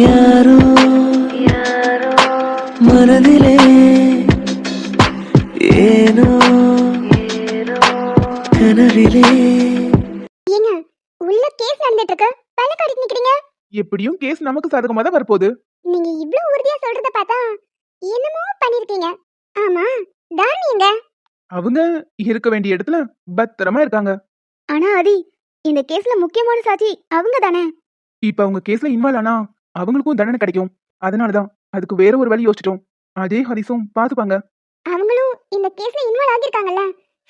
யாரோ மனதிலே ஏனோ கனவிலே. ஏங்க உள்ள கேஸ் நடந்துட்டு இருக்கு. பல்ல காட்டிட்டு நிக்கிறீங்க? எப்படியும் கேஸ் நமக்கு சாதகமா தான் வரப்போகுது. நீங்க இவ்ளோ உறுதியா சொல்றத பார்த்தா என்னமோ பண்ணிருக்கீங்க. ஆமா எங்க? அவங்க இருக்க வேண்டிய இடத்துல பத்திரமா இருக்காங்க. ஆனா அதி இந்த கேஸ்ல முக்கியமான சாட்சி அவங்க தானே? இப்ப அவங்க கேஸ்ல இன்வால்வ் ஆனா அவங்களுக்கும் தண்டனை கிடைக்கும். அதனாலதான் அதுக்கு வேற ஒரு வழி யோசிச்சிட்டோம். அதே ஹரிசும் பாத்துப்பாங்க. அவங்களும் இந்த கேஸ்ல இன்வால்வ் ஆகியிருக்காங்கல்ல?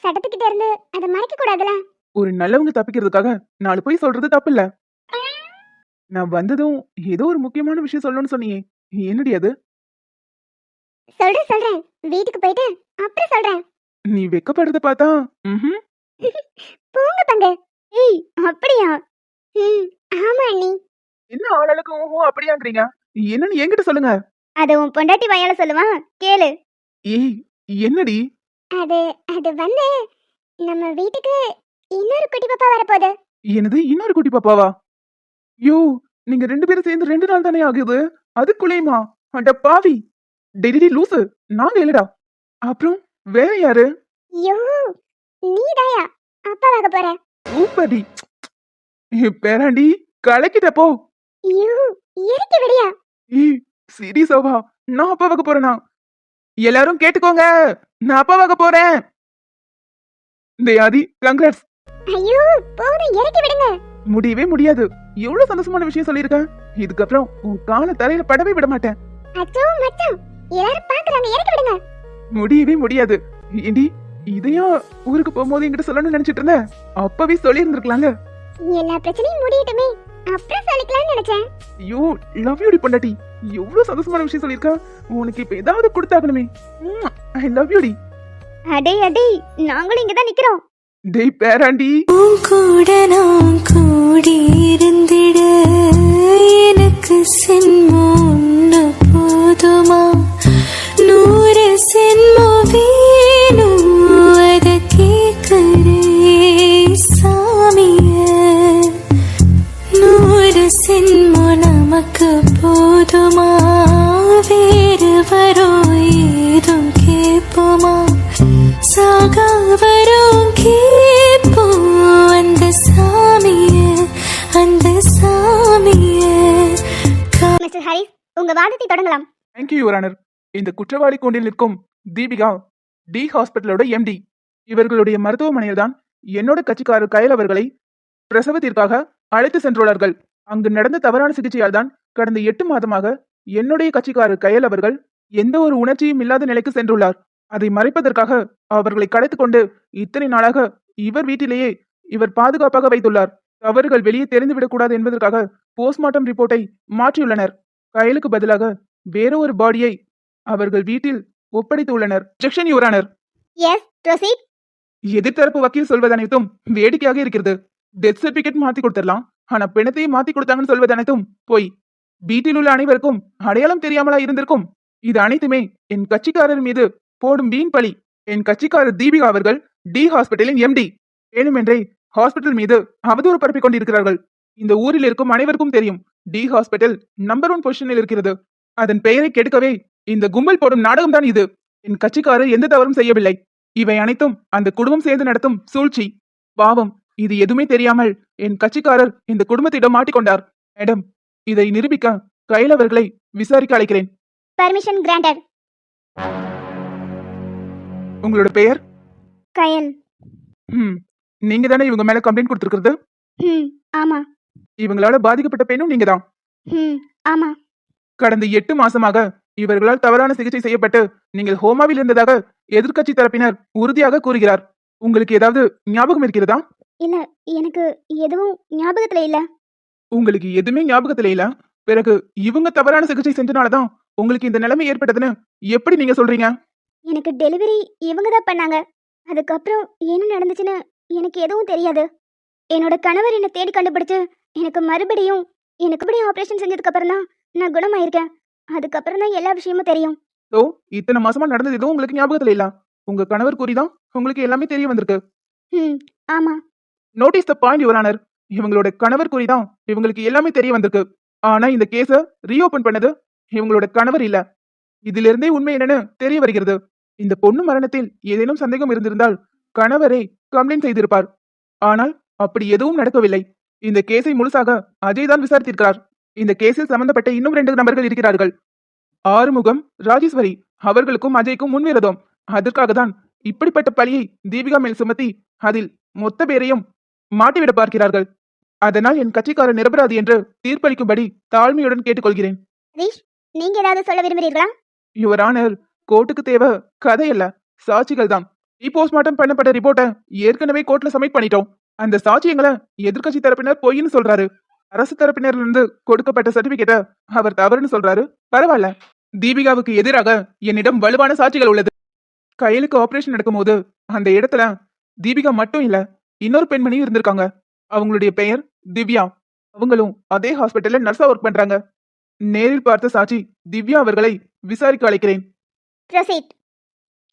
சட்டத்துக்கிட்ட இருந்து அதை மறைக்க கூடாதுல ஒரு நல்லவங்க தப்பிக்கிறதுக்காக நாலு போய் சொல்றது தப்பு இல்ல நான் வந்ததும் ஏதோ ஒரு முக்கியமான விஷயம் சொல்லணும்னு சொன்னியே என்னடி அது? சொல்றேன் சொல்றேன். வீட்டுக்கு போயிட்டு அப்புறம் சொல்றேன். நீ வெக்கப்படுறத பார்த்தா. போங்க பங்கு. ஏய் அப்படியா? ம் ஆமா அண்ணி. என்ன ஆளாளுக்கு ஓஹோ அப்படியாங்கிறீங்க என்னன்னு என்கிட்ட சொல்லுங்க? அத உன் பொண்டாட்டி வாயால சொல்லுவான் கேளு. ஏய் என்னடி? அது அது வந்து நம்ம வீட்டுக்கு இன்னொரு குட்டி பாப்பா வரப்போகுது. என்னது இன்னொரு குட்டி பாப்பாவா? யோ நீங்க ரெண்டு பேரும் சேர்ந்து ரெண்டு நாள் தானே ஆகுது? அதுக்குள்ளேயுமா? அட பாவி. டெடிடி லூசு. நாங்க இல்லடா. அப்புறம் வேற யாரு? ஐயோ நீ தாயா அப்பாவாக போற சூப்பர்டி பேராண்டி கலக்கிட்ட போ. ஐயோ இறக்கி விடியா? ஏய் சீரியஸாவா நான் அப்பாவாக போறேனா? எல்லாரும் கேட்டுக்கோங்க நான் அப்பாவாக போறேன். தயாதி கங்க்ராட்ஸ் ஐயோ போதும் இறக்கி விடுங்க. முடியவே முடியாது. எவ்வளவு சந்தோஷமான விஷயம் சொல்லியிருக்கேன். இதுக்கப்புறம் உன் கால தரையில படவே விட மாட்டேன். அச்சோ மச்சான் எல்லாரும் பாக்குறாங்க இறக்கி விடுங்க. முடியவே முடியாது. ஏண்டி இதையும் ஊருக்கு போகும்போது என்கிட்ட சொல்லணும்னு நினைச்சிட்டு இருந்தேன்? அப்பவே சொல்லி இருந்திருக்கலாம்ல எல்லா பிரச்சனையும் முடியட்டுமே. அப்புறம் சொல்லிக்கலாம்னு நினைச்சேன். ஐயோ லவ் யூடி பொண்டாட்டி. எவ்வளவு சந்தோஷமான விஷயம் சொல்லியிருக்கா. உனக்கு இப்ப ஏதாவது கொடுத்தாகணுமே. ஐ லவ் யூடி அடே அடே நாங்களும் இங்க தான் நிக்கிறோம். டேய் பேராண்டி. கூட நான் கூடியிருந்திட. எனக்கு சென்மம் ஒன்று போதுமா? நமக்கு போதுமா? வேறு வரும் ஏதும் கேட்போமா? சாகா வரும் கேட்போம் அந்த சாமிய அந்த சாமிய. மிஸ்டர் ஹரிஸ் உங்க வாதத்தை தொடங்கலாம். தேங்க்யூ யுவரானர் இந்த குற்றவாளி கூண்டில் நிற்கும் தீபிகா டி ஹாஸ்பிட்டலோட எம்டி இவர்களுடைய மருத்துவமனையில் தான் என்னோட கட்சிக்காரர் கயல் அவர்களை பிரசவத்திற்காக அழைத்து சென்றுள்ளார்கள். அங்கு நடந்த தவறான சிகிச்சையால் தான் கடந்த எட்டு மாதமாக என்னுடைய கட்சிக்காரர் கயல் அவர்கள் எந்த ஒரு உணர்ச்சியும் இல்லாத நிலைக்கு சென்றுள்ளார். அதை மறைப்பதற்காக அவர்களை கடைத்துக் கொண்டு இத்தனை நாளாக இவர் வீட்டிலேயே இவர் பாதுகாப்பாக வைத்துள்ளார். தவறுகள் வெளியே தெரிந்துவிடக்கூடாது என்பதற்காக போஸ்ட்மார்ட்டம் ரிப்போர்ட்டை மாற்றியுள்ளனர். கயலுக்கு பதிலாக வேற ஒரு பாடியை அவர்கள் வீட்டில் ஒப்படைத்துள்ளனர். ஜெக்ஷன் யுவரானர் எதிர்த்தரப்பு வக்கீல் சொல்வது அனைத்தும் வேடிக்கையாக இருக்கிறது. டெத் சர்டிபிகேட் மாத்தி கொடுத்துடலாம். ஆனா பிணத்தையும் மாத்தி கொடுத்தாங்கன்னு சொல்வது அனைத்தும் பொய். வீட்டில் உள்ள அனைவருக்கும் அடையாளம் தெரியாமலா இருந்திருக்கும். இது அனைத்துமே என் கட்சிக்காரர் மீது போடும் வீண் பழி. என் கட்சிக்காரர் தீபிகா அவர்கள் டி ஹாஸ்பிட்டலின் எம்டி வேணுமென்றே ஹாஸ்பிட்டல் மீது அவதூறு பரப்பிக் கொண்டிருக்கிறார்கள். இந்த ஊரில் இருக்கும் அனைவருக்கும் தெரியும் டி ஹாஸ்பிட்டல் நம்பர் ஒன் பொசிஷனில் இருக்கிறது. அதன் பெயரை கெடுக்கவே இந்த கும்பல் போடும் நாடகம் தான் இது. என் கட்சிக்காரர் எந்த தவறும் செய்யவில்லை. இவை அனைத்தும் அந்த குடும்பம் சேர்ந்து நடத்தும் சூழ்ச்சி. பாவம் இது எதுவுமே தெரியாமல் என் கட்சிக்காரர் இந்த குடும்பத்திடம் மாட்டிக்கொண்டார். மேடம் இதை நிரூபிக்க கையில் அவர்களை விசாரிக்க அழைக்கிறேன். பர்மிஷன் கிராண்டட் உங்களோட பெயர்? கயல். ம் நீங்க தானே இவங்க மேல கம்ப்ளைண்ட் கொடுத்துருக்கிறது? ம் ஆமா. இவங்களால பாதிக்கப்பட்ட பெண்ணும் நீங்க தான். ம் ஆமா. கடந்த எட்டு மாசமாக இவர்களால் தவறான சிகிச்சை செய்யப்பட்டு நீங்கள் ஹோமாவில் இருந்ததாக எதிர்க்கட்சி தரப்பினர் உறுதியாக கூறுகிறார். உங்களுக்கு ஏதாவது ஞாபகம் இருக்கிறதா? இல்ல எனக்கு எதுவும் ஞாபகத்துல இல்ல. உங்களுக்கு எதுவுமே ஞாபகத்துல இல்ல? பிறகு இவங்க தவறான சிகிச்சை செஞ்சனாலதான் உங்களுக்கு இந்த நிலைமை ஏற்பட்டதுன்னு எப்படி நீங்க சொல்றீங்க? எனக்கு டெலிவரி இவங்க தான் பண்ணாங்க. அதுக்கப்புறம் என்ன நடந்துச்சுன்னு எனக்கு எதுவும் தெரியாது. என்னோட கணவர் என்னை தேடி கண்டுபிடிச்சு எனக்கு மறுபடியும் எனக்கு மறுபடியும் ஆப்ரேஷன் செஞ்சதுக்கு அப்புறம் தான் நான் குணமாயிருக்கேன். அதுக்கப்புறம் தான் எல்லா விஷயமும் தெரியும். ஓ இத்தனை மாசமா நடந்தது எதுவும் உங்களுக்கு ஞாபகத்துல இல்ல? உங்க கணவர் கூறிதான் உங்களுக்கு எல்லாமே தெரிய வந்திருக்கு. ம் ஆமா. நோட்டீஸ் த பாயிண்ட் யுவரானர் இவங்களோட கணவர் குறிதான் இவங்களுக்கு எல்லாமே தெரிய வந்திருக்கு. ஆனா இந்த கேஸ ரீஓபன் பண்ணது இவங்களோட கணவர் இல்ல. இதிலிருந்தே உண்மை என்னன்னு தெரிய வருகிறது. இந்த பொண்ணு மரணத்தில் ஏதேனும் சந்தேகம் இருந்திருந்தால் கணவரை கம்ப்ளைண்ட் செய்திருப்பார். ஆனால் அப்படி எதுவும் நடக்கவில்லை. இந்த கேஸை முழுசாக அஜய் தான் விசாரித்திருக்கிறார். இந்த கேஸில் சம்பந்தப்பட்ட இன்னும் ரெண்டு நபர்கள் இருக்கிறார்கள். ஆறுமுகம் ராஜேஸ்வரி அவர்களுக்கும் அஜய்க்கும் முன்விரதம். அதற்காக தான் இப்படிப்பட்ட பழியை தீபிகா மேல் சுமத்தி அதில் மொத்த பேரையும் மாட்டிவிட பார்க்கிறார்கள். அதனால் என் கட்சிக்காரர் நிரபராதி என்று தீர்ப்பளிக்கும்படி தாழ்மையுடன் கேட்டுக்கொள்கிறேன். ஹரிஷ் நீங்க ஏதாவது சொல்ல விரும்புறீர்களா யுவர் ஆனர் கோர்ட்டுக்கு தேவை கதை இல்ல சாட்சிகள் தான். போஸ்ட்மார்ட்டம் பண்ணப்பட்ட ரிப்போர்ட்டை ஏற்கனவே கோர்ட்ல சப்மிட் பண்ணிட்டோம். அந்த சாட்சியங்களை எதிர்க்கட்சி தரப்பினர் பொய்ன்னு சொல்றாரு. அரசு தரப்பினர்ல இருந்து கொடுக்கப்பட்ட சர்டிபிகேட்டை அவர் தவறுன்னு சொல்றாரு. பரவாயில்ல தீபிகாவுக்கு எதிராக என்னிடம் வலுவான சாட்சிகள் உள்ளது. கையலுக்கு ஆபரேஷன் நடக்கும்போது அந்த இடத்துல தீபிகா மட்டும் இல்ல இன்னொரு பெண்மணியும் இருந்திருக்காங்க. அவங்களுடைய பெயர் திவ்யா. அவங்களும் அதே ஹாஸ்பிட்டல்ல நர்ஸா ஒர்க் பண்றாங்க. நேரில் பார்த்த சாட்சி திவ்யா அவர்களை விசாரிக்க அழைக்கிறேன். ப்ரொசீட்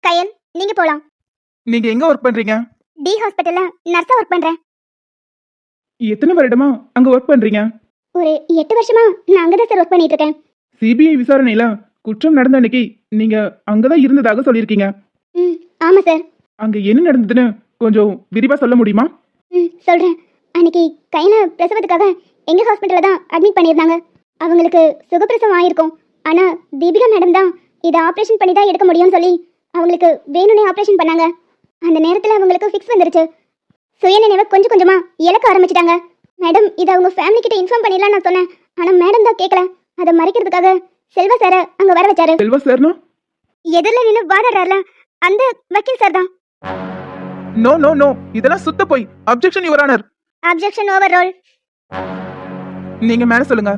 கயல் நீங்க போலாம். நீங்க எங்க ஒர்க் பண்றீங்க? டி ஹாஸ்பிட்டல்ல நர்ஸா ஒர்க் பண்றேன். எத்தனை வருடமா அங்க ஒர்க் பண்றீங்க? ஒரு எட்டு வருஷமா நான் அங்கதான் சார் ஒர்க் பண்ணிட்டு இருக்கேன். சிபிஐ விசாரணையில குற்றம் நடந்த அன்னைக்கு நீங்க அங்கதான் இருந்ததாக சொல்லியிருக்கீங்க. ம் ஆமா சார் அங்க என்ன நடந்ததுன்னு கொஞ்சம் விரிவா சொல்ல முடியுமா? ம் சொல்றேன். அன்னைக்கு கையில பிரசவத்துக்காக எங்க ஹாஸ்பிட்டல்ல தான் அட்மிட் பண்ணியிருந்தாங்க. அவங்களுக்கு சுகப்பிரசவம் ஆயிருக்கும். ஆனா தீபிகா மேடம் தான் இதை ஆப்ரேஷன் பண்ணி தான் எடுக்க முடியும்னு சொல்லி அவங்களுக்கு வேணும்னே ஆப்ரேஷன் பண்ணாங்க. அந்த நேரத்துல அவங்களுக்கு ஃபிக்ஸ் வந்துருச்சு. சுயநினைவை கொஞ்சம் கொஞ்சமா இழக்க ஆரம்பிச்சிட்டாங்க. மேடம் இதை அவங்க ஃபேமிலி கிட்ட இன்ஃபார்ம் பண்ணிடலாம் நான் சொன்னேன். ஆனா மேடம் தான் கேட்கல அதை மறைக்கிறதுக்காக செல்வ சாரை அங்க வர வச்சாரு. செல்வா சார்னா எதிரில் நின்று வாதாடுறாருல. அந்த வக்கீல் சார் தான். நோ நோ நோ இதெல்லாம் சுத்த போய். Objection your honour objection overruled நீங்க மேல சொல்லுங்க.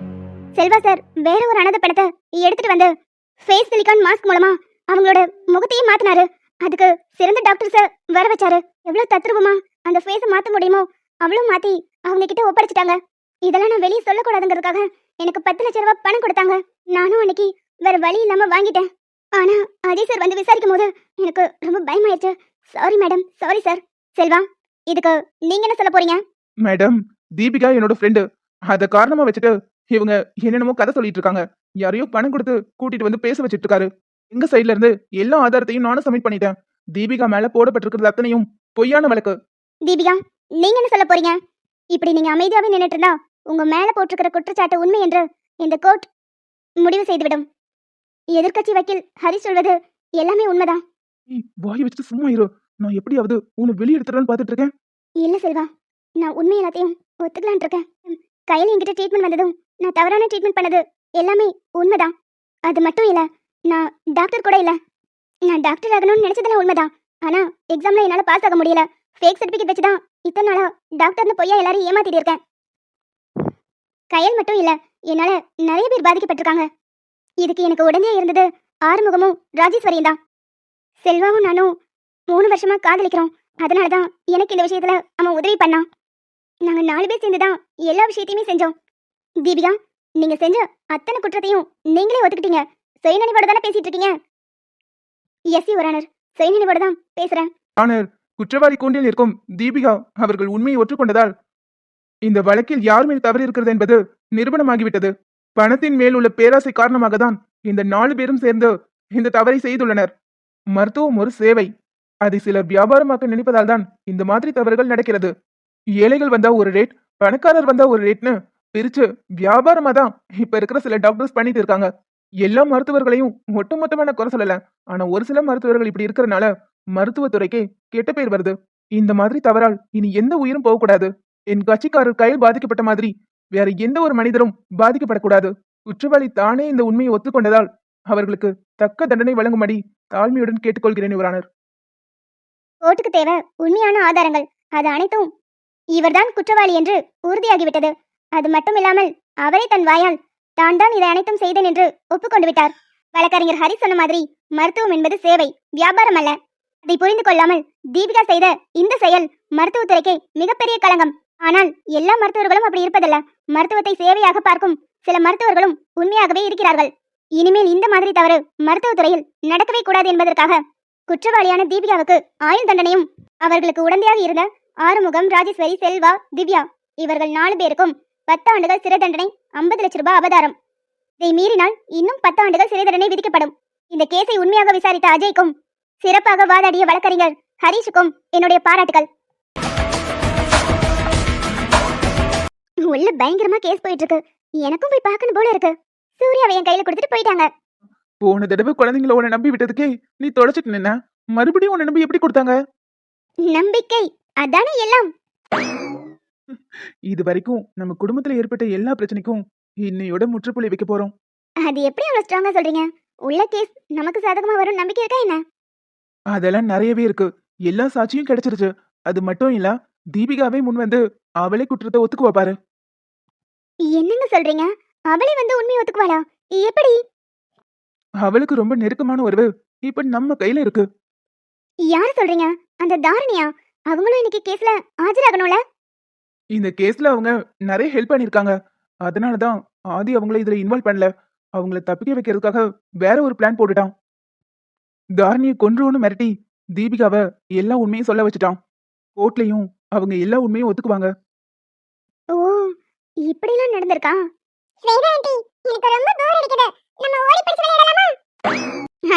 செல்வா சார் வேற ஒரு அனாதை பணத்தை எடுத்துட்டு வந்து ஃபேஸ் சிலிகான் மாஸ்க் மூலமா அவங்களோட முகத்தையே மாத்தினாரு. அதுக்கு சிறந்த டாக்டர் சார் வர வச்சாரு. எவ்வளவு தத்ரூபமா அந்த ஃபேஸை மாத்த முடியுமோ அவ்வளவு மாத்தி அவங்க கிட்ட ஒப்படைச்சிட்டாங்க. இதெல்லாம் நான் வெளியே சொல்லக்கூடாதுங்கிறதுக்காக எனக்கு பத்து லட்ச ரூபாய் பணம் கொடுத்தாங்க. நானும் அன்னைக்கு வேற வழி இல்லாம வாங்கிட்டேன். ஆனா அஜய் சார் வந்து விசாரிக்கும் போது எனக்கு ரொம்ப பயமாயிருச்சு. Sorry madam sorry sir Selva இதுக்கு நீங்க என்ன சொல்ல போறீங்க? மேடம் தீபிகா என்னோட ஃப்ரெண்டு அத காரணமா வச்சுட்டு இவங்க என்னென்னமோ கதை சொல்லிட்டு இருக்காங்க. யாரையோ பணம் கொடுத்து கூட்டிட்டு வந்து பேச வச்சிட்டு இருக்காரு. எங்க சைடுல இருந்து எல்லா ஆதாரத்தையும் நானும் சப்மிட் பண்ணிட்டேன். தீபிகா மேல போடப்பட்டிருக்கிறது அத்தனையும் பொய்யான வழக்கு. தீபிகா நீங்க என்ன சொல்ல போறீங்க? இப்படி நீங்க அமைதியாவே நின்னுட்டு இருந்தா உங்க மேல போட்டிருக்கிற குற்றச்சாட்டு உண்மை என்று இந்த கோர்ட் முடிவு செய்துவிடும். எதிர்க்கட்சி வக்கீல் ஹரி சொல்வது எல்லாமே உண்மைதான். ஏய், வாய் வச்சுட்டு சும்மா இரு. நான் எப்படியாவது உன்னை வெளியே எடுத்துறேன்னு பாத்துட்டு இருக்கேன் இல்ல செல்வா நான் உண்மை எல்லாத்தையும் ஒத்துக்கலான் இருக்கேன். ம், கையில் என்கிட்ட ட்ரீட்மெண்ட் வந்ததும் நான் தவறான ட்ரீட்மெண்ட் பண்ணது எல்லாமே உண்மைதான். அது மட்டும் இல்ல நான் டாக்டர் கூட இல்ல. நான் டாக்டர் ஆகணும்னு நினைச்சதெல்லாம் உண்மைதான். ஆனா எக்ஸாம்ல என்னால பாஸ் ஆக முடியல. ஃபேக் சர்டிபிகேட் வச்சு தான் இத்தனை நாளா டாக்டர்னு பொய்யா எல்லாரும் ஏமாத்திட்டு இருக்கேன். கையல் மட்டும் இல்ல என்னால நிறைய பேர் பாதிக்கப்பட்டிருக்காங்க. இதுக்கு எனக்கு உடனே இருந்தது ஆறுமுகமும் ராஜேஸ்வரியும் தான். செல்வாவும் நானும் மூணு வருஷமா காதலிக்கிறோம். அதனால தான் எனக்கு இந்த விஷயத்துல அவன் உதவி பண்ணான். நாங்க நாலு பேர் சேர்ந்து தான் எல்லா விஷயத்தையுமே செஞ்சோம். தீபிகா நீங்க செஞ்ச அத்தனை குற்றத்தையும் நீங்களே ஒத்துக்கிட்டீங்க. சுயநினைவோட தானே பேசிட்டு இருக்கீங்க எஸ் யுவரானர் சுயநினைவோட தான் பேசுறேன். ஆனர் குற்றவாளி கூண்டில் இருக்கும் தீபிகா அவர்கள் உண்மையை ஒற்றுக்கொண்டதால் இந்த வழக்கில் யார் மேல் தவறு இருக்கிறது என்பது நிரூபணமாகிவிட்டது. பணத்தின் மேல் உள்ள பேராசை காரணமாக தான் இந்த நாலு பேரும் சேர்ந்து இந்த தவறை செய்துள்ளனர். மருத்துவம் ஒரு சேவை. அதை சிலர் வியாபாரமாக்க நினைப்பதால் தான் இந்த மாதிரி தவறுகள் நடக்கிறது. ஏழைகள் வந்தா ஒரு ரேட் பணக்காரர் வந்தா ஒரு ரேட்னு பிரிச்சு வியாபாரமா தான் இப்ப இருக்கிற சில டாக்டர்ஸ் பண்ணிட்டு இருக்காங்க. எல்லா மருத்துவர்களையும் ஒட்டுமொத்தமான குறை சொல்லல. ஆனா ஒரு சில மருத்துவர்கள் இப்படி இருக்கிறனால மருத்துவத்துறைக்கே கெட்ட பேர் வருது. இந்த மாதிரி தவறால் இனி எந்த உயிரும் போகக்கூடாது. என் கட்சிக்காரர் கையில் பாதிக்கப்பட்ட மாதிரி வேற எந்த ஒரு மனிதரும் பாதிக்கப்படக்கூடாது. குற்றவாளி தானே இந்த உண்மையை ஒத்துக்கொண்டதால் அவர்களுக்கு தக்க தண்டனை வழங்கும்படி தாழ்மையுடன் கேட்டுக்கொள்கிறேன் யுவரானர் ஓட்டுக்கு தேவை உண்மையான ஆதாரங்கள். அது அனைத்தும் இவர்தான் குற்றவாளி என்று உறுதியாகிவிட்டது. அது மட்டும் இல்லாமல் அவரே தன் வாயால் தான் தான் இதை அனைத்தும் செய்தேன் என்று ஒப்புக்கொண்டு விட்டார். வழக்கறிஞர் ஹரி சொன்ன மாதிரி மருத்துவம் என்பது சேவை வியாபாரம் அல்ல. அதை புரிந்து கொள்ளாமல் தீபிகா செய்த இந்த செயல் மருத்துவத்துறைக்கு மிகப்பெரிய களங்கம். ஆனால் எல்லா மருத்துவர்களும் அப்படி இருப்பதல்ல. மருத்துவத்தை சேவையாக பார்க்கும் சில மருத்துவர்களும் உண்மையாகவே இருக்கிறார்கள். இனிமேல் இந்த மாதிரி தவறு மருத்துவத்துறையில் நடக்கவே கூடாது என்பதற்காக குற்றவாளியான தீபிகாவுக்கு ஆயுள் தண்டனையும் அவர்களுக்கு உடந்தையாக இருந்த ஆறுமுகம் ராஜேஸ்வரி செல்வா திவ்யா இவர்கள் நாலு பேருக்கும் பத்து ஆண்டுகள் சிறை தண்டனை ஐம்பது லட்சம் ரூபாய் அபதாரம். இதை மீறினால் இன்னும் பத்து ஆண்டுகள் சிறை தண்டனை விதிக்கப்படும். இந்த கேஸை உண்மையாக விசாரித்த அஜய்க்கும் சிறப்பாக வாதாடிய வழக்கறிஞர் ஹரிஷுக்கும் என்னுடைய பாராட்டுகள். உள்ள பயங்கரமா கேஸ் போயிட்டு இருக்கு. எனக்கும் போய் பார்க்கணும் போல இருக்கு. சூர்யாவை என் கையில கொடுத்துட்டு போயிட்டாங்க. போன தடவை குழந்தைங்கள உன்னை நம்பி விட்டதுக்கே நீ தொலைச்சிட்டு நின்ன? மறுபடியும் உன்னை நம்பி எப்படி கொடுத்தாங்க? நம்பிக்கை. அதானே எல்லாம். இது வரைக்கும் நம்ம குடும்பத்துல ஏற்பட்ட எல்லா பிரச்சனைக்கும் இன்னையோட முற்றுப்புள்ளி வைக்க போறோம். அது எப்படி அவ்வளவு ஸ்ட்ராங்கா சொல்றீங்க? உள்ள கேஸ் நமக்கு சாதகமா வரும் நம்பிக்கை இருக்கா என்ன? அதெல்லாம் நிறையவே இருக்கு. எல்லா சாட்சியும் கிடைச்சிருச்சு. அது மட்டும் இல்ல தீபிகாவே முன் வந்து அவளே குற்றத்தை ஒத்துக்குவா பாரு. என்னங்க சொல்றீங்க? அவளே வந்து உண்மையை ஒத்துக்குவாளா? எப்படி? அவளுக்கு ரொம்ப நெருக்கமான உறவு இப்ப நம்ம கையில இருக்கு. யார் சொல்றீங்க? அந்த தாரணியா? அவங்களும் இன்னைக்கு கேஸ்ல ஆஜராகணும்ல? இந்த கேஸ்ல அவங்க நிறைய ஹெல்ப் பண்ணிருக்காங்க அதனாலதான் ஆதி அவங்கள இதுல இன்வால்வ் பண்ணல. அவங்கள தப்பிக்க வைக்கிறதுக்காக வேற ஒரு பிளான் போட்டுட்டான். தாரணியை கொன்றுன்னு மிரட்டி தீபிகாவை எல்லா உண்மையும் சொல்ல வச்சுட்டான். கோர்ட்லயும் அவங்க எல்லா உண்மையும் ஒத்துக்குவாங்க. ஓ இப்படிலாம் நடந்திருக்கா? ஸ்வேதா ஆண்டி எனக்கு ரொம்ப போர் அடிக்குது. நம்ம ஓடி பிடிச்சு விளையாடலாமா?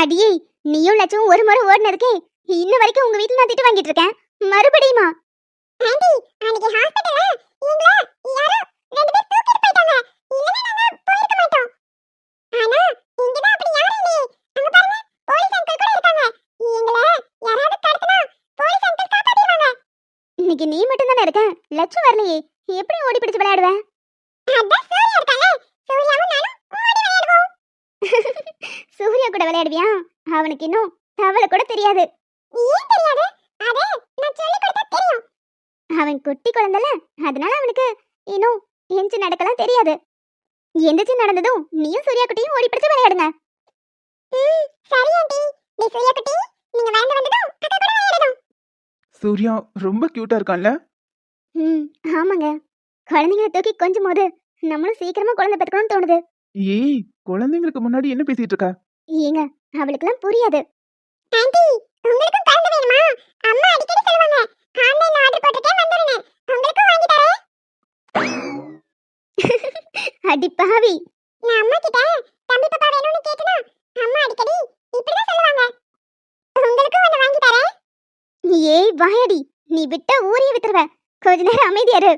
அடியே நீயும் லட்சம் ஒரு முறை ஓடினதுக்கே இன்ன வரைக்கும் உங்க வீட்ல நான் திட்டு வாங்கிட்டு இருக்கேன். மறுபடியுமா? ஆண்டி அன்னைக்கு ஹாஸ்பிடல்ல எங்கள யாரோ ரெண்டு பேர் தூக்கிட்டு போயிட்டாங்க. இல்லனா நாங்க போயிருக்க மாட்டோம். ஆனா இங்க தான் அப்படி யாரும் இல்லையே. அங்க பாருங்க போலீஸ் அங்கிள் கூட இருக்காங்க. எங்கள யாராவது கடத்தினா போலீஸ் அங்கிள் காப்பாத்திடுவாங்க. இன்னைக்கு நீ மட்டும் தானே இருக்க? லட்சம் வரலையே. எப்படி ஓடி பிடிச்சு விளையாடுவேன் அதான் சூர்யா இருக்கால சூர்யாவும் நானும் ஓடி விளையாடுவோம் சூர்யா கூட விளையாடுவியா? அவனுக்கு இன்னும் தவளை கூட தெரியாது. ஏன் தெரியாது? அது நான் சொல்லி கொடுத்தா தெரியும். அவன் குட்டி குழந்தைல அதனால அவனுக்கு இன்னும் எஞ்சி நடக்கலாம் தெரியாது. எந்திரிச்சு நடந்ததும் நீயும் சூர்யா குட்டியும் ஓடி பிடிச்சு விளையாடுங்க. சரி ஆண்டி. நீ சூர்யா குட்டி நீங்க வளர்ந்து வந்ததும் அக்கா கூட விளையாடணும் சூர்யா ரொம்ப கியூட்டா இருக்கான்ல? ம் ஆமாங்க. குழந்தைங்கள தூக்கி கொஞ்சம் போது நம்மளும் சீக்கிரமா குழந்தை பெற்றுக்கணும்னு தோணுது. ஏய் குழந்தைங்களுக்கு முன்னாடி என்ன பேசிட்டு இருக்க? ஏங்க அவளுக்குலாம் புரியாது. ஆண்டி உங்களுக்கும் குழந்தை வேணுமா? அம்மா அடிக்கடி சொல்லுவாங்க ஆன்லைன்ல ஆர்டர் போட்டுட்டே வந்துருங்க. உங்களுக்கும் வாங்கி தரேன். அடி பாவி. நான் அம்மா கிட்ட தம்பி பாப்பா வேணும்னு கேட்டனா? அம்மா அடிக்கடி இப்படிதான் சொல்லுவாங்க. உங்களுக்கும் ஒன்னு வாங்கி தரேன். ஏய் வாயடி. நீ விட்ட ஊரே வித்துருவ. கொஞ்ச நேரம் அமைதியா இரு.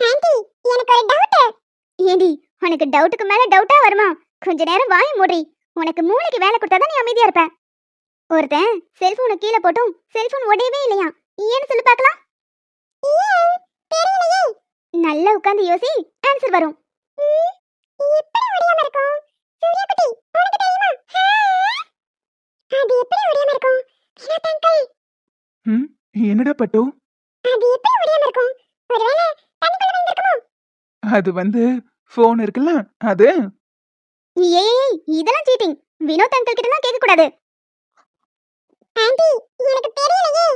ஆண்டி எனக்கு ஒரு டவுட் ஏடி உனக்கு டவுட்டுக்கு மேல டவுட்டா வருமா? கொஞ்ச நேரம் வாய மூடி. உனக்கு மூளைக்கு வேலை கொடுத்தா நீ அமைதியா இருப்ப. ஒருத்தன் செல்போனை கீழே போட்டும் செல்போன் உடையவே இல்லையா ஏன்னு சொல்லி பார்க்கலாம். நல்லா உட்கார்ந்து யோசி ஆன்சர் வரும். என்னடா பட்டு? அது வந்து ஃபோன் இருக்குல்ல அது? ஏய் இதெல்லாம் சீட்டிங் வினோத் அங்கிள் கிட்ட தான் கேட்க கூடாது ஆண்டி எனக்கு தெரியலையே.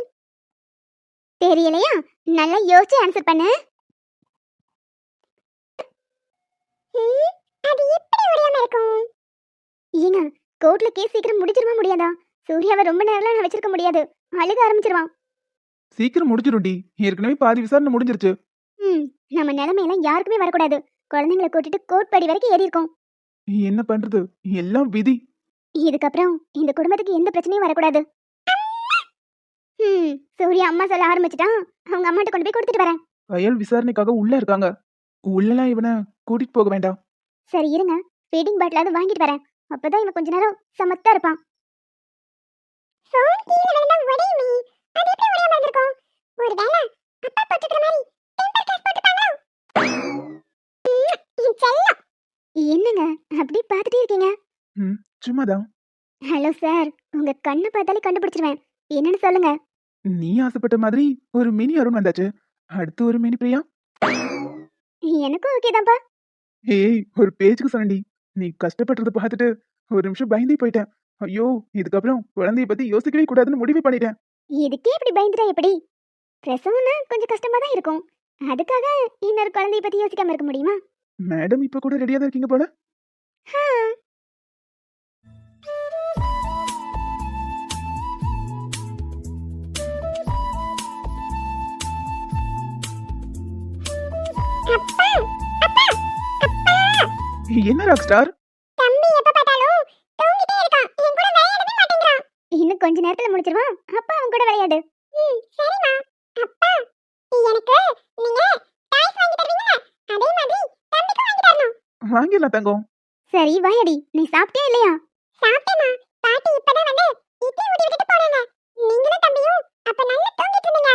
தெரியலையா? நல்லா யோசிச்சு ஆன்சர் பண்ணு. அது எப்படி முடியாம இருக்கும்? ஏங்க கோர்ட்ல கேஸ் சீக்கிரம் முடிச்சிருமா முடியாதா? சூர்யாவை ரொம்ப நான் வச்சிருக்க முடியாது. அழுக ஆரம்பிச்சிருவான். சீக்கிரம் முடிச்சிரும்டி ஏற்கனவே பாதி விசாரணை முடிஞ்சிருச்சு. ம் நம்ம நிலைமையெல்லாம் யாருக்குமே வரக்கூடாது. குழந்தைங்களை கூட்டிட்டு கோர்ட் படி வரைக்கும் ஏறி இருக்கோம். என்ன பண்றது? எல்லாம் விதி. இதுக்கப்புறம் இந்த குடும்பத்துக்கு எந்த பிரச்சனையும் வரக்கூடாது. ம் சூர்யா அம்மா சொல்ல ஆரம்பிச்சிட்டான். அவங்க அம்மாட்ட கொண்டு போய் கொடுத்துட்டு வரேன். வயல் விசாரணைக்காக உள்ள இருக்காங்க. உள்ளலாம் இவனை கூட்டிட்டு போக வேண்டாம். சரி இருங்க. ஃபீடிங் பாட்டிலாவது வாங்கிட்டு வரேன். அப்பதான் இவன் கொஞ்ச நேரம் சமத்தா இருப்பான் ஃபோன் கீழ விழுந்தா உடையுமே அது எப்படி உடையாம இருந்திருக்கும் ஒருவேளை அப்பா போட்டுக்கிற மாதிரி டெம்பர் கிளாஸ் போட்டுப்பாங்களோ செல்லம் என்னங்க அப்படி பார்த்துட்டே இருக்கீங்க சும்மாதான். ஹலோ சார் உங்க கண்ணை பார்த்தாலே கண்டுபிடிச்சிருவேன். என்னன்னு சொல்லுங்க. நீ ஆசைப்பட்ட மாதிரி ஒரு மினி அருண் வந்தாச்சு. அடுத்து ஒரு மினி பிரியா? எனக்கும் ஓகே தான்ப்பா. ஏய் ஒரு பேஜுக்கு சொன்னடி நீ கஷ்டப்படுறத பார்த்துட்டு ஒரு நிமிஷம் பயந்தே போயிட்டேன். ஐயோ இதுக்கப்புறம் குழந்தைய பத்தி யோசிக்கவே கூடாதுன்னு முடிவு பண்ணிட்டேன். இதுக்கே இப்படி பயந்துட்டா எப்படி? பிரசவம்னா கொஞ்சம் கஷ்டமா தான் இருக்கும். அதுக்காக இன்னொரு குழந்தைய பத்தி யோசிக்காம இருக்க முடியுமா? மேடம் இப்ப கூட ரெடியா தான் இருக்கீங்க போல? என்ன ராக் ஸ்டார் தம்பி எப்ப பார்த்தாலும் தூங்கிட்டே இருக்கான். என் கூட விளையாடவே மாட்டேங்கிறான். இன்னும் கொஞ்ச நேரத்துல முடிச்சிருவான். அப்பா அவன் கூட விளையாடு. ம் சரிம்மா. அப்பா எனக்கு நீங்க டாய்ஸ் வாங்கி தருவீங்களா? அதே மாதிரி தம்பிக்கு வாங்கி தரணும். வாங்கிடலாம் தங்கம். சரி வாயடி. நீ சாப்பிட்டே இல்லையா? சாப்பிட்டேமா பாட்டி இப்பதான் வந்து இட்லி ஊட்டி விட்டுட்டு போனாங்க. நீங்களும் தம்பியும் அப்ப நல்லா தூங்கிட்டு இருந்தீங்க.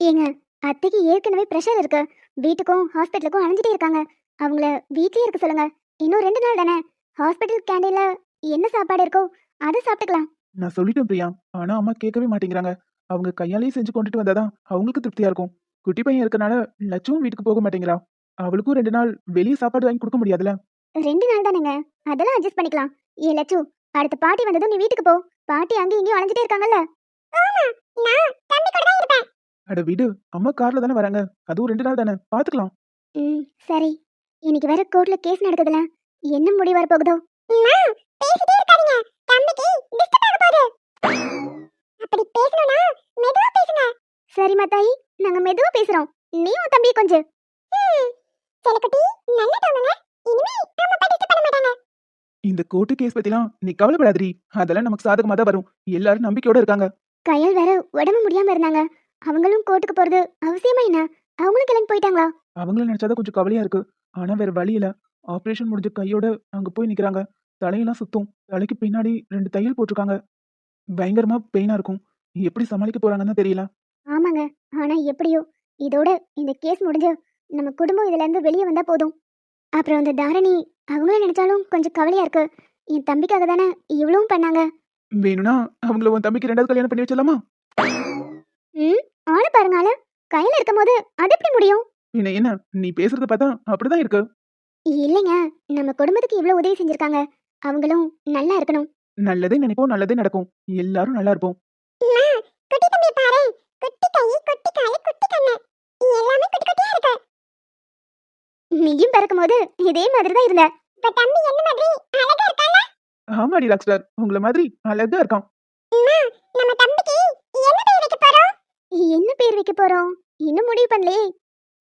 ஏங்க அத்தைக்கு ஏற்கனவே ப்ரெஷர் இருக்கு. வீட்டுக்கும் ஹாஸ்பிட்டலுக்கும் அலைஞ்சிட்டே இருக்காங்க. அவங்கள வீட்லயே இருக்க சொல்லுங்க. இன்னும் ரெண்டு நாள் தானே? ஹாஸ்பிட்டல் கேண்டீன்ல என்ன சாப்பாடு இருக்கோ அதை சாப்பிட்டுக்கலாம். நான் சொல்லிட்டேன் பிரியா. ஆனா அம்மா கேட்கவே மாட்டேங்கிறாங்க. அவங்க கையாலேயே செஞ்சு கொண்டுட்டு வந்தாதான் அவங்களுக்கு திருப்தியா இருக்கும். குட்டி பையன் இருக்கனால லட்சும் வீட்டுக்கு போக மாட்டேங்கிறா. அவளுக்கும் ரெண்டு நாள் வெளியே சாப்பாடு வாங்கி கொடுக்க முடியாதுல ரெண்டு நாள் தானேங்க. அதெல்லாம் அட்ஜஸ்ட் பண்ணிக்கலாம். ஏ லட்சு அடுத்த பாட்டி வந்ததும் நீ வீட்டுக்கு போ. பாட்டி அங்கேயும் இங்கேயும் அலைஞ்சிட்டே இருக்காங்கல்ல. நான் தம்பி கூட தான் இருப்பேன். அட விடு. அம்மா கார்ல தானே வராங்க. அதுவும் ரெண்டு நாள் தானே. பாத்துக்கலாம். ம் சரி. இன்னைக்கு வேற கோர்ட்ல கேஸ் நடக்குதுல. என்ன முடிவு வர போகுதோ பேசிட்டே இருக்காதீங்க. தம்பிக்கு டிஸ்டர்ப் ஆக போகுது. அப்படி பேசணும்னா மெதுவா பேசுங்க. சரி மத்தாயி. நாங்க மெதுவா பேசுறோம். நீ உன் தம்பி கொஞ்சம் செலக்குட்டி நல்ல தோணுங்க இனிமே அம்மா டிஸ்டர்ப் பண்ண மாட்டாங்க. இந்த கோர்ட்டு கேஸ் பத்திலாம் நீ கவலைப்படாதீ அதெல்லாம் நமக்கு சாதகமா தான் வரும். எல்லாரும் நம்பிக்கையோட இருக்காங்க. கையால் வேற உடம்பு முடியாம இருந்தாங்க. அவங்களும் கோர்ட்டுக்கு போறது அவசியமா என்ன? அவங்களும் கிளம்பி போயிட்டாங்களா? அவங்களும் நினைச்சாதான் கொஞ்சம் கவலையா இருக்கு. ஆனா வேற வழி இல்ல. ஆபரேஷன் முடிஞ்ச கையோட அங்க போய் நிக்கிறாங்க. தலையெல்லாம் சுத்தும். தலைக்கு பின்னாடி ரெண்டு தையல் போட்டிருக்காங்க. பயங்கரமா பெயினா இருக்கும். எப்படி சமாளிக்க போறாங்கன்னு தான் தெரியல. ஆமாங்க. ஆனா எப்படியோ? இதோட இந்த கேஸ் முடிஞ்சு நம்ம குடும்பம் இதுல இருந்து வெளியே வந்தா போதும். அப்புறம் அந்த தாரணி அவங்களும் நினைச்சாலும் கொஞ்சம் கவலையா இருக்கு. என் தம்பிக்காக தானே இவ்வளவும் பண்ணாங்க. வேணும்னா அவங்கள உன் தம்பிக்கு ரெண்டாவது கல்யாணம் பண்ணி வச்சிடலாமா? ம் ஆளு பாருங்க ஆளு. கையில இருக்கும் போது அது எப்படி முடியும்? என்ன என்ன? நீ பேசுறத பார்த்தா அப்படிதான் இருக்கு. இல்லைங்க. நம்ம குடும்பத்துக்கு இவ்வளவு உதவி செஞ்சிருக்காங்க. அவங்களும் நல்லா இருக்கணும். நல்லதே நினைப்போம் நல்லதே நடக்கும். எல்லாரும் நல்லா இருப்போம். நீயும் பிறக்கும் போது இதே மாதிரி தான் இருந்த. இப்ப தம்பி என்ன மாதிரி? அழகா இருக்கால ஆமாடி டாக்டர். உங்களை மாதிரி அழகா இருக்கான். நம்ம தம்பிக்கு என்ன பேர் வைக்க போறோம்? என்ன பேர் வைக்க போறோம்? இன்னும் முடிவு பண்ணலையே.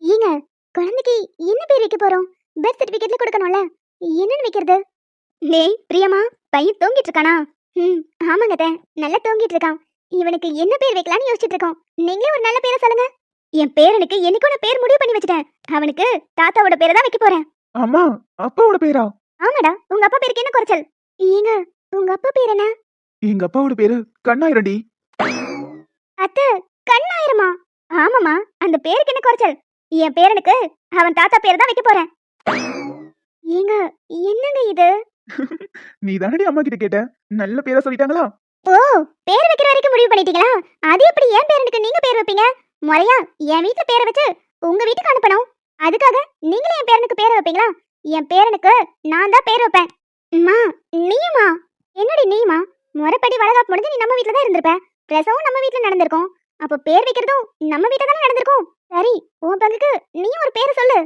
ஏங்க குழந்தைக்கு என்ன பேர் வைக்க போறோம்? பர்த் சர்டிபிகேட்ல கொடுக்கணும்ல. என்னன்னு வைக்கிறது? டேய் பிரியமா பையன் தூங்கிட்டு இருக்கானா? ம் ஆமாங்க அத்தை, நல்லா தூங்கிட்டு இருக்கான். இவனுக்கு என்ன பேர் வைக்கலாம்னு யோசிச்சுட்டு இருக்கோம். நீங்களே ஒரு நல்ல பேரை சொல்லுங்க. என் பேரனுக்கு என்னைக்கு நான் பேர் முடிவு பண்ணி வச்சுட்டேன். அவனுக்கு தாத்தாவோட பேரை தான் வைக்க போறேன். அம்மா அப்பாவோட பேரா? ஆமாடா உங்க அப்பா பேருக்கு என்ன குறைச்சல்? ஏங்க உங்க அப்பா பேர் என்ன? எங்க அப்பாவோட பேரு கண்ணாயிரண்டி. அத்தை கண்ணாயிரமா? ஆமாமா அந்த பேருக்கு என்ன குறைச்சல்? என் பேரனுக்கு அவன் தாத்தா பேர் தான் வைக்க போறேன். ஏங்க என்னங்க இது? நீ தானடி அம்மா கிட்ட கேட்ட? நல்ல பேரா சொல்லிட்டாங்களா? ஓ பேர் வைக்கிற வரைக்கும் முடிவு பண்ணிட்டீங்களா? அது எப்படி என் பேரனுக்கு நீங்க பேர் வைப்பீங்க? முறையா என் வீட்ல பேரை வச்சு உங்க வீட்டுக்கு அனுப்பணும். அதுக்காக நீங்களே என் பேரனுக்கு பேரை வைப்பீங்களா? என் பேரனுக்கு நான் தான் பேர் வைப்பேன். அம்மா நீயுமா? என்னடி நீயுமா? முறைப்படி வளகாப்பு முடிஞ்சு நீ நம்ம வீட்ல தான் இருந்திருப்ப. பிரசவம் நம்ம வீட்ல நடந்திருக்கும். அப்போ பேர் வைக்கிறதும் நம்ம வீட்ல தானே நடந்திருக்கும். சரி உன் பங்குக்கு நீயும் ஒரு பேரை சொல்லு.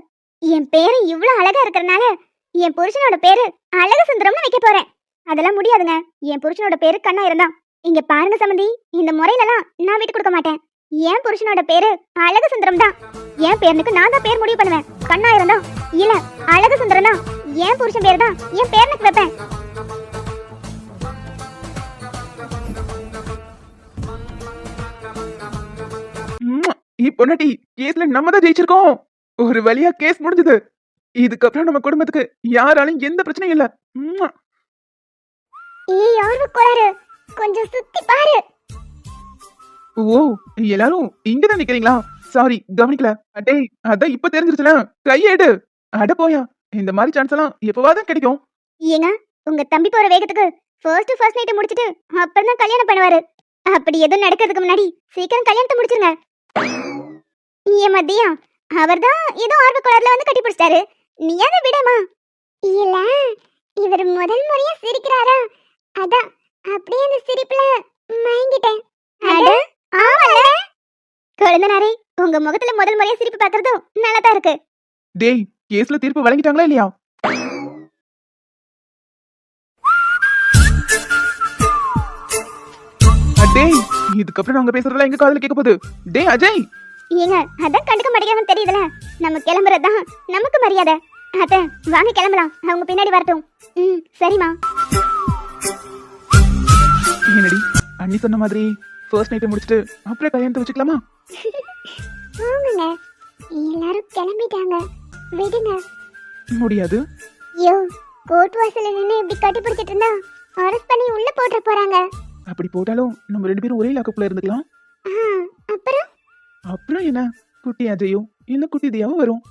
என் பேரு இவ்வளோ அழகா இருக்கிறனால என் புருஷனோட பேரு அழகு சுந்தரம்னு வைக்க போறேன். அதெல்லாம் முடியாதுங்க. என் புருஷனோட பேரு கண்ணா இருந்தான் இங்க பாருங்க சம்மந்தி இந்த முறையிலலாம் நான் விட்டு கொடுக்க மாட்டேன். என் புருஷனோட பேரு அழகு சுந்தரம் தான் என் பேருக்கு நான் தான் பேர் முடிவு பண்ணுவேன். கண்ணா இருந்தா இல்ல அழகு சுந்தரம் தான் என் புருஷன் பேர் தான் என் பேரனுக்கு வைப்பேன். இப்போ நட்டி கேஸ்ல நம்ம தான் ஜெயிச்சிருக்கோம். ஒரு வழியா கேஸ் முடிஞ்சது. இதுக்கப்புறம் நம்ம குடும்பத்துக்கு யாராலும் எந்த பிரச்சனையும் இல்ல. ஏய் யாரு கோளாறு? கொஞ்சம் சுத்தி பாரு. ஓ எல்லாரும் இங்கதான் நிக்கிறீங்களா? சாரி கவனிக்கல. அடே அதான் இப்ப தெரிஞ்சிருச்சுல. கையேடு. அட போயா இந்த மாதிரி சான்ஸ் எல்லாம் எப்பவாதான் கிடைக்கும். ஏங்க உங்க தம்பி போற வேகத்துக்கு ஃபர்ஸ்ட் ஃபர்ஸ்ட் நைட் முடிச்சிட்டு அப்புறம் தான் கல்யாணம் பண்ணுவாரு. அப்படி எதுவும் நடக்கிறதுக்கு முன்னாடி சீக்கிரம் கல்யாணத்தை முடிச்சிருங்க. ஏன் மதியம். அவர்தான் ஏதோ ஆர்வ கோளாறுல வந்து கட்டி பிடிச்சிட்டாரு. நீ அதை விடமா? இல்ல இவர் முதல் முறையா சிரிக்கிறாரா? அதான் அப்படியே அந்த சிரிப்புல மயங்கிட்டேன். அட ஆமால குழந்தனாரே உங்க முகத்துல முதல் முறையா சிரிப்பு பார்க்கறதும் நல்லா தான் இருக்கு. டேய் கேஸ்ல தீர்ப்பு வழங்கிட்டாங்களா இல்லையா? அடேய் இதுக்கப்புறம் நாங்க பேசுறதெல்லாம் எங்க காதுல கேட்க போகுது? டேய் அஜய்! ஏங்க அதான் கண்டுக்க மாட்டேங்கிறாங்கன்னு தெரியுதுல. நம்ம கிளம்புறது தான் நமக்கு மரியாதை. அத்தை வாங்க கிளம்பலாம். அவங்க பின்னாடி வரட்டும். ம் சரிம்மா. என்னடி அண்ணி சொன்ன மாதிரி ஃபர்ஸ்ட் நைட்டை முடிச்சுட்டு அப்புறம் கல்யாணத்தை வச்சுக்கலாமா? ஆமாங்க எல்லாரும் கிளம்பிட்டாங்க. விடுங்க. முடியாது. யோ கோர்ட் வாசல்ல நின்று இப்படி கட்டி பிடிச்சிட்டு இருந்தா அரெஸ்ட் பண்ணி உள்ள போட்டு போறாங்க. அப்படி போட்டாலும் நம்ம ரெண்டு பேரும் ஒரே லாக்கப்புல இருந்துக்கலாம். அப்புறம்? அப்புறம் என்ன? குட்டி அஜயும் இல்ல குட்டி தியாவும் வரும்.